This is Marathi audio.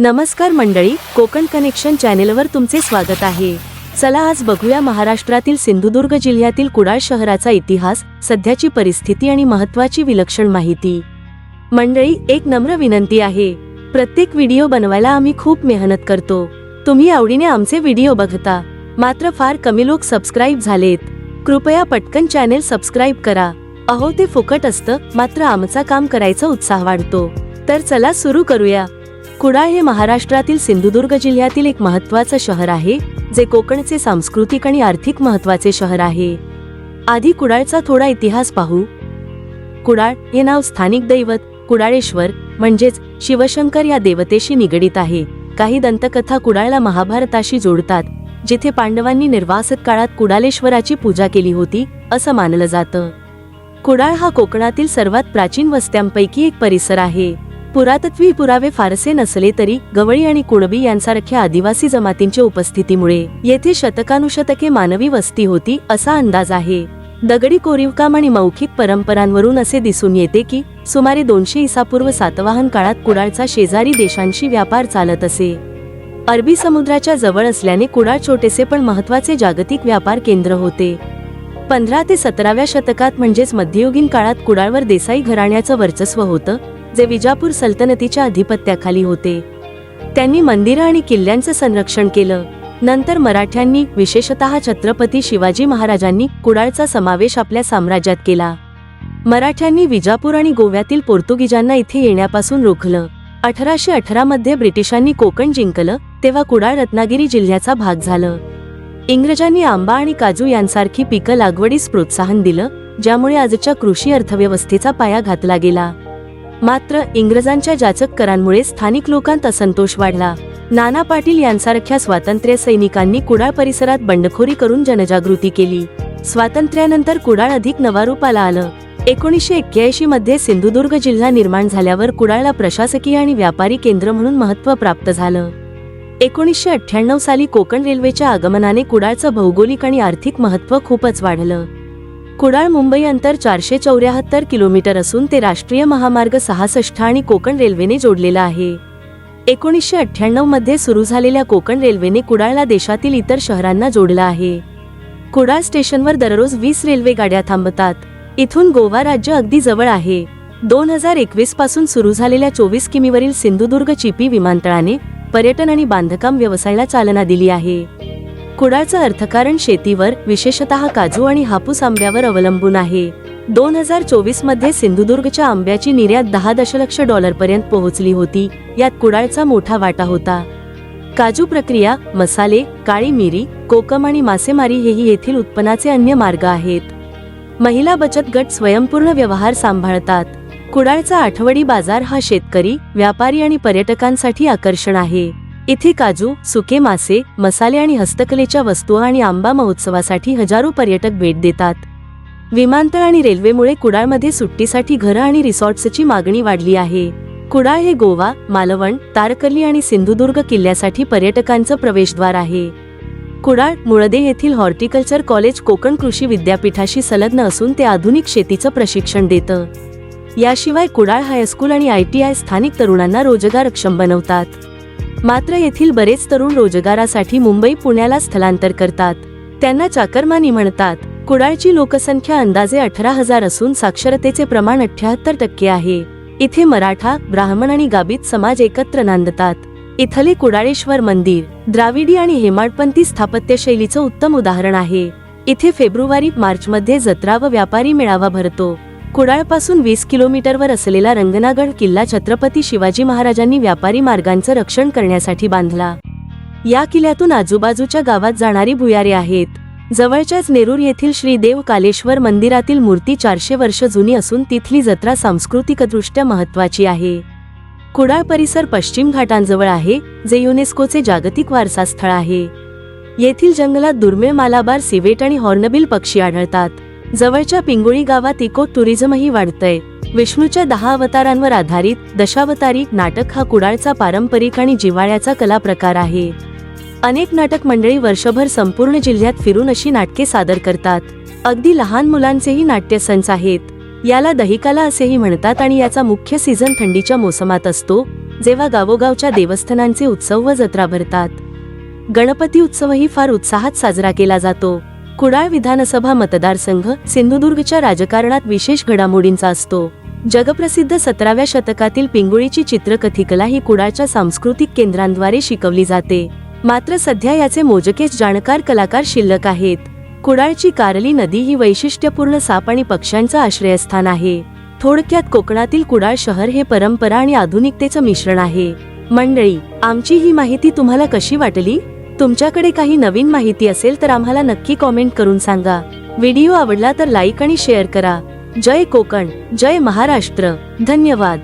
नमस्कार मंडळी कोकण कनेक्शन चॅनेलवर तुमचे स्वागत आहे. चला आज बघूया महाराष्ट्रातील सिंधुदुर्ग जिल्ह्यातील कुडाळ शहराचा इतिहास सध्याची परिस्थिती आणि महत्वाची विलक्षण माहिती. मंडळी एक नम्र विनंती आहे. प्रत्येक व्हिडिओ बनवायला आम्ही खूप मेहनत करतो. तुम्ही आवडीने आमचे व्हिडिओ बघता. मात्र फार कमी लोक सबस्क्राईब झालेत. कृपया पटकन चॅनेल सबस्क्राईब करा. अहो ते फुकट असतं मात्र आमचा काम करायचा उत्साह वाढतो. तर चला सुरू करूया. कुडाळ हे महाराष्ट्रातील सिंधुदुर्ग जिल्ह्यातील एक महत्वाचं शहर आहे जे कोकणचे सांस्कृतिक आणि आर्थिक महत्त्वाचे शहर आहे. आधी कुडाळचा थोडा इतिहास पाहू. कुडाळ हे नाव स्थानिक दैवत कुडाळेश्वर म्हणजेच शिवशंकर या देवतेशी निगडीत आहे. काही दंतकथा कुडाळला महाभारताशी जोडतात जिथे पांडवांनी निर्वासत काळात कुडालेश्वराची पूजा केली होती असं मानलं जातं. कुडाळ हा कोकणातील सर्वात प्राचीन वस्त्यांपैकी एक परिसर आहे. पुरातत्वी पुरावे फारसे नसले तरी गवळी आणि कुणबी यांसारख्या आदिवासी जमातींच्या उपस्थितीमुळे येथे शतकानुशतके मानवी वस्ती होती असा अंदाज आहे. दगडी कोरीवकाम आणि मौखिक परंपरांवरून असे दिसून येते की सुमारे दोनशे इसापूर्व सातवाहन काळात कुडाळचा शेजारी देशांशी व्यापार चालत असे. अरबी समुद्राच्या जवळ असल्याने कुडाळ छोटेसे पण महत्त्वाचे जागतिक व्यापार केंद्र होते. पंधरा ते सतराव्या शतकात म्हणजेच मध्ययुगीन काळात कुडाळवर देसाई घराण्याचं वर्चस्व होतं जे विजापूर सल्तनतीच्या अधिपत्याखाली होते. त्यांनी मंदिरं आणि किल्ल्यांचं संरक्षण केलं. नंतर मराठ्यांनी विशेषतः छत्रपती शिवाजी महाराजांनी कुडाळचा समावेश आपल्या साम्राज्यात केला. मराठ्यांनी विजापूर आणि गोव्यातील पोर्तुगीजांना इथे येण्यापासून रोखलं. अठराशे अठरा मध्ये ब्रिटिशांनी कोकण जिंकलं तेव्हा कुडाळ रत्नागिरी जिल्ह्याचा भाग झालं. इंग्रजांनी आंबा आणि काजू यांसारखी पिकं लागवडीस प्रोत्साहन दिलं ज्यामुळे आजच्या कृषी अर्थव्यवस्थेचा पाया घातला गेला. मात्र इंग्रजांच्या जाचक करांमुळे स्थानिक लोकांत असंतोष वाढला. नाना पाटील यांसारख्या स्वातंत्र्य सैनिकांनी कुडाळ परिसरात बंडखोरी करून जनजागृती केली. स्वातंत्र्यानंतर कुडाळ अधिक नवारूपाला आलं. एकोणीसशे एक्क्याऐंशी मध्ये सिंधुदुर्ग जिल्हा निर्माण झाल्यावर कुडाळला प्रशासकीय आणि व्यापारी केंद्र म्हणून महत्त्व प्राप्त झालं. एकोणीसशे अठ्ठ्याण्णव साली कोकण रेल्वेच्या आगमनाने कुडाळचं भौगोलिक आणि आर्थिक महत्त्व खूपच वाढलं. कुडाळ मुंबई अंतर चारशे चौऱ्याहत्तर किलोमीटर असून ते राष्ट्रीय महामार्ग सहासष्ट आणि कोकण रेल्वेने जोडलेलं आहे. एकोणीसशे अठ्ठ्याण्णवमध्ये सुरू झालेल्या कोकण रेल्वेने कुडाळला देशातील इतर शहरांना जोडलं आहे. कुडाळ स्टेशनवर दररोज वीस रेल्वे गाड्या थांबतात. इथून गोवा राज्य अगदी जवळ आहे. दोन हजार एकवीसपासून सुरू झालेल्या चोवीस किमीवरील सिंधुदुर्ग चिपी विमानतळाने पर्यटन आणि बांधकाम व्यवसायाला चालना दिली आहे. कुडाळचं अर्थकारण शेतीवर विशेषतः काजू आणि हापूस आंब्यावर अवलंबून आहे. दोन हजार चोवीसमध्ये सिंधुदुर्गच्या आंब्याची निर्यात दहा दशलक्ष डॉलरपर्यंत पोहोचली होती. यात कुडाळचा मोठा वाटा होता. काजू प्रक्रिया मसाले काळी मिरी कोकम आणि मासेमारी हेही येथील उत्पन्नाचे अन्य मार्ग आहेत. महिला बचत गट स्वयंपूर्ण व्यवहार सांभाळतात. कुडाळचा आठवडी बाजार हा शेतकरी व्यापारी आणि पर्यटकांसाठी आकर्षण आहे. इथे काजू सुके मासे मसाले आणि हस्तकलेच्या वस्तू आणि आंबा महोत्सवासाठी हजारो पर्यटक भेट देतात. विमानतळ आणि रेल्वेमुळे कुडाळमध्ये सुट्टीसाठी घरं आणि रिसॉर्ट्सची मागणी वाढली आहे. कुडाळ हे गोवा मालवण तारकर्ली आणि सिंधुदुर्ग किल्ल्यासाठी पर्यटकांचं प्रवेशद्वार आहे. कुडाळ मुळदे येथील हॉर्टिकल्चर कॉलेज कोकण कृषी विद्यापीठाशी संलग्न असून ते आधुनिक शेतीचं प्रशिक्षण देतं. याशिवाय कुडाळ हायस्कूल आणि आय टी आय स्थानिक तरुणांना रोजगारक्षम बनवतात. मात्र येथील बरेच तरुण रोजगारासाठी मुंबई पुण्याला स्थलांतर करतात. त्यांना चाकरमानी म्हणतात कुडाळची लोकसंख्या अंदाजे अठरा हजार असून साक्षरतेचे प्रमाण अठ्याहत्तर टक्के आहे. इथे मराठा ब्राह्मण आणि गाबित समाज एकत्र नांदतात. इथले कुडाळेश्वर मंदिर द्राविडी आणि हेमाडपंथी स्थापत्यशैलीचं उत्तम उदाहरण आहे. इथे फेब्रुवारी मार्च मध्ये जत्रा व व्यापारी मेळावा भरतो. कुडाळपासून वीस किलोमीटरवर असलेला रंगनागड किल्ला छत्रपती शिवाजी महाराजांनी व्यापारी मार्गांचं रक्षण करण्यासाठी बांधला. या किल्ल्यातून आजूबाजूच्या गावात जाणारी भुयारे आहेत. जवळच्याच नेरूर येथील श्री देव कालेश्वर मंदिरातील मूर्ती चारशे वर्ष जुनी असून तिथली जत्रा सांस्कृतिकदृष्ट्या महत्वाची आहे. कुडाळ परिसर पश्चिम घाटांजवळ आहे जे युनेस्कोचे जागतिक वारसा स्थळ आहे. येथील जंगलात दुर्मिळ मालाबार सिवेट आणि हॉर्नबिल पक्षी आढळतात. जवळच्या पिंगुळी गावात इको टुरिझमही वाढतंय. विष्णूच्या दहा अवतारांवर आधारित दशावतारी नाटक हा कुडाळचा पारंपरिक आणि जिव्हाळ्याचा कला प्रकार आहे. अनेक नाटक मंडळी वर्षभर संपूर्ण जिल्ह्यात फिरून अशी नाटके सादर करतात. अगदी लहान मुलांचेही नाट्यसंच आहेत. याला दहिकाला असेही म्हणतात आणि याचा मुख्य सीझन थंडीच्या मोसमात असतो जेव्हा गावोगावच्या देवस्थानांचे उत्सव व जत्रा भरतात. गणपती उत्सवही फार उत्साहात साजरा केला जातो. कुडाळ विधानसभा मतदारसंघ सिंधुदुर्गच्या राजकारणात विशेष घडामोडींचा असतो. जगप्रसिद्ध सतराव्या शतकातील पिंगुळीची चित्रकथिकला ही कुडाळच्या सांस्कृतिक केंद्रांद्वारे शिकवली जाते. मात्र सध्या याचे मोजकेच जाणकार कलाकार शिल्लक आहेत. कुडाळची कारली नदी ही वैशिष्ट्यपूर्ण साप आणि पक्ष्यांचं आश्रयस्थान आहे. थोडक्यात कोकणातील कुडाळ शहर हे परंपरा आणि आधुनिकतेचं मिश्रण आहे. मंडळी आमची ही माहिती तुम्हाला कशी वाटली? तुमच्याकडे काही नवीन माहिती असेल तर आम्हाला नक्की कॉमेंट करून सांगा. व्हिडिओ आवडला तर लाईक आणि शेअर करा. जय कोकण जय महाराष्ट्र. धन्यवाद.